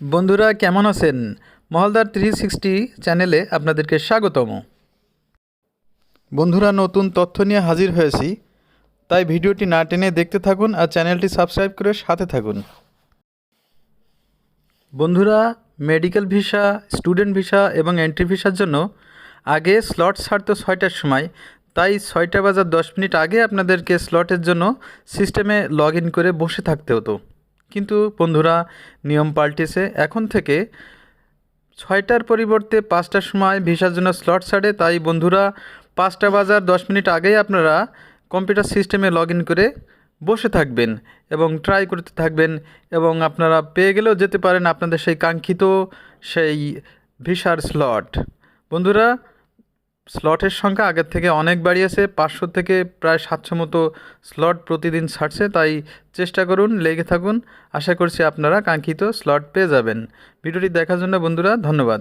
বন্ধুরা কেমন আছেন? মহলদার থ্রি সিক্সটি চ্যানেলে আপনাদেরকে স্বাগতম। বন্ধুরা নতুন তথ্য নিয়ে হাজির হয়েছি তাই ভিডিওটি না টেনে দেখতে থাকুন আর চ্যানেলটি সাবস্ক্রাইব করে সাথে থাকুন। বন্ধুরা মেডিকেল ভিসা স্টুডেন্ট ভিসা এবং এন্ট্রি ভিসার জন্য আগে স্লট ছাড়তো ছয়টার সময় তাই ছয়টা বাজার দশ মিনিট আগে আপনাদেরকে স্লটের জন্য সিস্টেমে লগ ইন করে বসে থাকতে হতো। কিন্তু বন্ধুরা, নিয়ম পাল্টেছে। এখন থেকে ছয়টার পরিবর্তে পাঁচটার সময় ভিসার জন্য স্লট ছাড়ে। তাই বন্ধুরা, পাঁচটা বাজার দশ মিনিট আগেই আপনারা কম্পিউটার সিস্টেমে লগ করে বসে থাকবেন এবং ট্রাই করতে থাকবেন এবং আপনারা পেয়ে গেলেও যেতে পারেন আপনাদের সেই কাঙ্ক্ষিত সেই ভিসার স্লট বন্ধুরা স্লটের সংখ্যা আগের থেকে অনেক বাড়িয়েছে। পাঁচশো থেকে প্রায় সাতশো মতো স্লট প্রতিদিন ছাড়ছে, তাই চেষ্টা করুন, লেগে থাকুন। আশা করছি আপনারা কাঙ্ক্ষিত স্লট পেয়ে যাবেন। ভিডিওটি দেখার জন্য বন্ধুরা, ধন্যবাদ।